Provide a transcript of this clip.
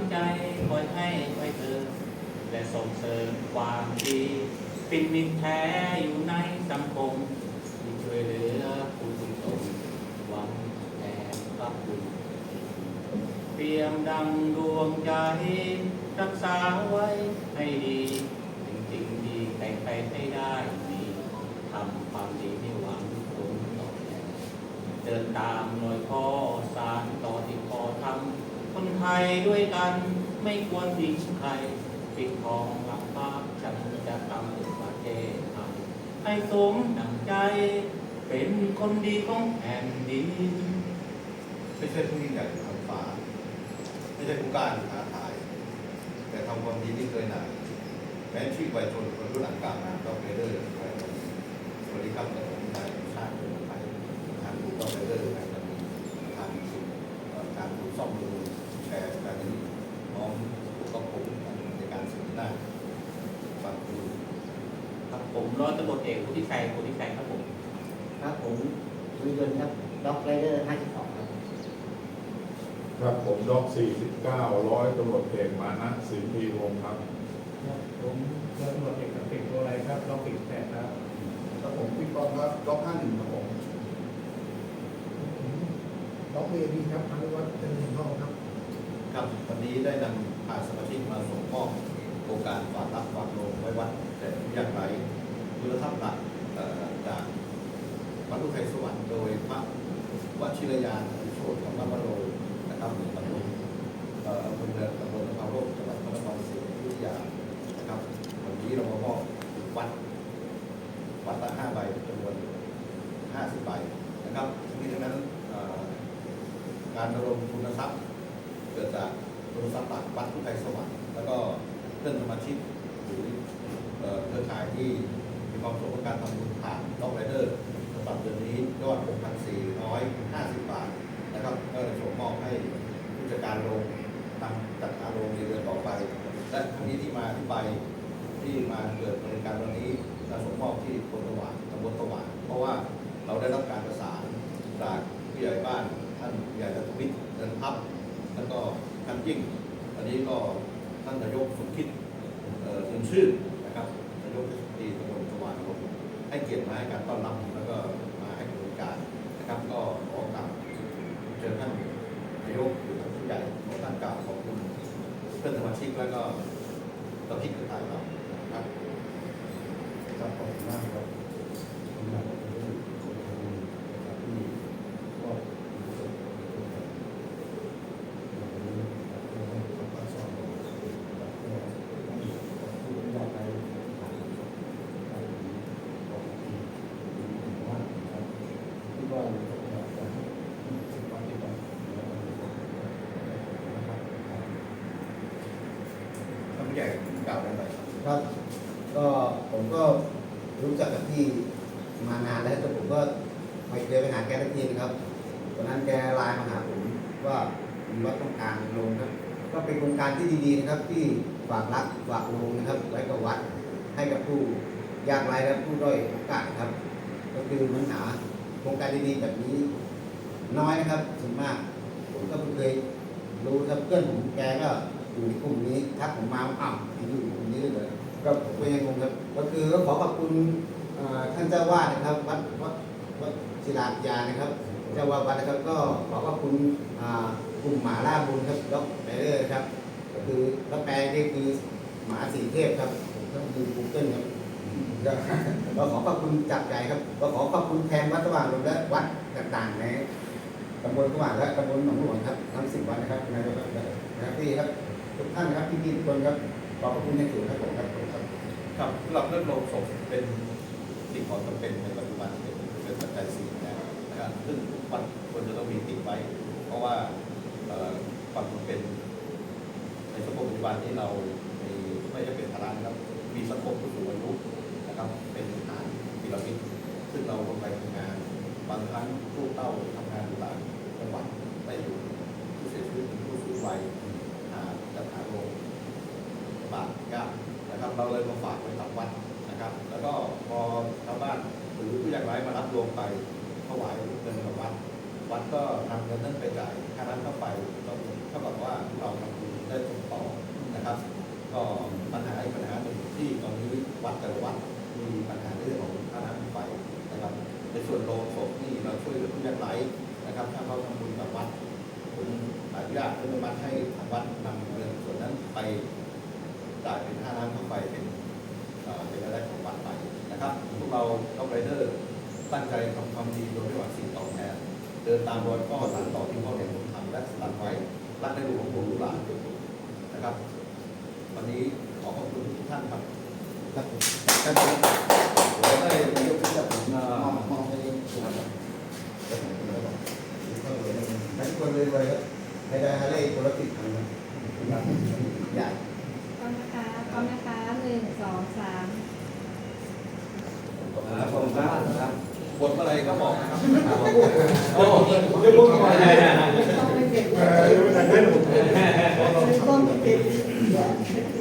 ำใจคอยให้คอยเติมและส่งเสริมความดี เป็นมิตรแท้อยู่ในสังคมที่ช่วยเหลือผู้ทุกตนหวังแทนพระคุณเตรียมดังดวงใจรักษาไว้ให้ดีจริงๆดีใครๆให้ได้ดีทำความดีไม่หวังผลตอบแทนเดินตามรอยพ่อสารต่อที่พ่อทำคน ไทยด้วยกันไม่ควรทิ้งใครปิดทองหลังฟ้าฉันจะทำประเทศไทยให้สมดังใจ เป็นคนดีของแผ่นดินไม่ใช่ผู้ยิ่งใหญ่ทางฟ้า ไม่ใช่ผู้กล้าหรือท้าทาย แต่ทำความดีที่เคยหนายแม้ชีวิตวัยชนคนรุ่นหลังกล่าวมาก็ไปเรื่อยไปสวัสดีครับผมนายชาติเป็นไทยทางผู้ก็ไปเรื่อยไปทางเอ่อการซ่อมดูแชร์การนี้น้องผู้ก็ผมในการสื่อหน้าฟังดู ครับ ผมร้อยตำรวจเอกวุฒิชัยวุฒิชัยครับผมครับผมดุยนต์ครับด็อกไรเดอร์52ครับครับผมด็อก49ร้อยตำรวจเอกมานะสินพีวงศ์ครับครับผมร้อยตำรวจเอกกับติดตัวอะไรครับเราปิดแปดครับครับผมพี่กองครับล็อกห้าหนึ่งครับผมล็อกเอวีครับอนุวัฒน์เป็นหนึ่งห้องครับครับวันนี้ได้นำพาสมาชิกมาส่งมอบโครงการฝากรักฝากโลงไว้วัดแต่ผู้ยากไร้ คุณธรรมหลักจากวัดลูกไทยสวรรค์โดยพระวชิรยานโชติธรรมวโรนะครับหนึ่งตำบลเอ่ออำเภอเมืองตำบลพระโลกจังหวัดพระนครศรีอยุธยานะครับวันนี้เรามามอบวัดวัดละห้าใบจำนวนห้าสิบใบนะครับทั้งนี้ทั้งนั้นเอ่อการระดมทุนทรัพย์เกิดจากทุนทรัพย์หลักวัดทุกไทยสวรรค์แล้วก็เพื่อนสมาชิกหรือเครือข่ายที่ ความสงค์การทำบุญผ่านล็อกไรเดอร์สำหรับเดือนนี้ยอด 6,450 บาทนะครับก็เลยส่งมอบให้ผู้จัดการโรงนำจัดการโรงในเดือนต่อไป และทั้งนี้ที่มาที่ไปที่มาเกิดบริการวันนี้จะส่งมอบที่คนสว่างตำบลสว่างเพราะว่าเราได้รับการประสานจากผู้ใหญ่บ้านท่านผู้ใหญ่รัฐวิทย์เดินทัพแล้วก็ท่านยิ่งอันนี้ก็ท่านนายกสมคิดเอ่อคุณชื่น ให้เกียรติมาให้การต้อนรับแล้วก็มาให้บริการนะครับ ก็ขอกราบเชิญท่านนายกหรือท่านผู้ใหญ่ขอท่านกล่าวขอบคุณเพื่อนสมาชิกแล้วก็ตระที่ครือข่ายเรานะครับ ครับขอบคุณมากครับขอบคุณมากครับที่มอบที่ว่าเราจะจะให้สิ่งที่เรานะครับ ท่านผู้ใหญ่กล่าวได้ไหมครับ ครับ ก็ผมก็รู้จักกับพี่มานานแล้วแต่ผมก็ ไม่เคยไปหาแกสักทีนะครับวันนั้นแกไลน์มาหาผมว่ามีวัดต้องการลงครับ ก็เป็นโครงการที่ดีๆนะครับ ที่ฝากรักฝากลงนะครับ ไว้กับวัดให้กับผู้ยากไร้และผู้ด้อยโอกาสครับ ก็คือมันหาโครงการดีๆแบบนี้ น้อยนะครับส่วนมากผมก็เพิ่เคยรู้ครับเพื่อนผมแกก็อยู่ในกลุ่มนี้ทักผมมาอ้าวอยู่กลุ่มนี้เลยก็ผมก็ยังงงครับ ก็คือก็ขอขอบคุณท่านเจ้าวาดนะครับวัดวัดวัด ศิลาพิยานะครับ เจ้าวาดวัดนะครับก็ขอขอบคุณกลุ่มหมาล่าบุญครับด็อกไปเรื่อยครับก็คือแล้วแปลนี่คือหมาสีเทพครับผมต้อกูเกิลครับก็ขอขอบคุณจากใจครับก็ขอขอบคุณแทนวัดสว่างลมและวัดต่างๆในตำบลสว่างและตำบลหนองหลวงครับทั้งสิบวัดนะครับนายกครับนะครับพี่ครับทุกท่านครับพี่ๆทุกคนครับขอบคุณในสูงครับผมครับผมครับครับสำหรับเรื่องโรงศพเป็นสิ่งของจำเป็นในปัจจุบันเป็น เป็นปัจจัยสี่แล้วนะครับซึ่งทุกวัดควรจะต้องมีติดไว้ เพราะว่าเอ่อความเป็นในสังคมปัจจุบันที่เราไม่ใช่เป็นภาระนะครับมีสังคมผู้สูงอายุนะครับ เป็นฐานที่เราคิดซึ่งเราลงไปทำงาน บางครั้งลูกเต้าทำงานต่างจังหวัดไปอยู่ผู้เสียชีวิตผู้สูงวัยหาจัดหาโรงบาทยากนะครับ เราเลยมาฝากไว้กับวัดนะครับ แล้วก็พอชาวบ้านหรือผู้ยากไร้มารับโรงไปถวายเงินกับวัด วัดก็นำ เงินนั้นไปจ่ายค่าน้ำค่าไฟก็เท่ากับว่าเราทำบุญได้ส่งต่อนะครับ ก็ปัญหาอีกปัญหาหนึ่งที่ตอนนี้วัดแต่ละวัดมีปัญหาเรื่องของค่าน้ำไฟนะครับ ในส่วนโรงศพนี่เราช่วยเหลือผู้ยากไร้นะครับ ถ้าเขาทำบุญกับวัดผมอนุญาตอนุมัติให้ทางวัดนำเงินส่วนนั้นไปจ่ายเป็นค่าน้ำค่าไฟเป็นเอ่อเป็นรายได้ของวัดไปนะครับพวกเราท็อปไรเดอร์ตั้งใจทำความดีโดยไม่หวังสิ่งตอบแทน เดินตามรอยพ่อสานต่อที่พ่อเห็นผมทำและสตัดไว้รักในหลวงของลูกหลานนะครับ วันนี้ขอขอบคุณทุกท่านครับครับผมท่านครับผมได้นายกที่จะผมมอบมอบให้ทุกคนครับแล้วผมก็บอกทุกคนเลยนะให้ทุกคนเลยเลยครับให้ได้ให้ได้คนละสิบครั้งนะครับใหญ่พร้อมนะคะพร้อมนะคะหนึ่งสองสามครับผมครับ บทอะไรก็บอกนะครับโอ้เดี๋ยวผมก่อนเลยต้องไม่เปลี่ยนเออ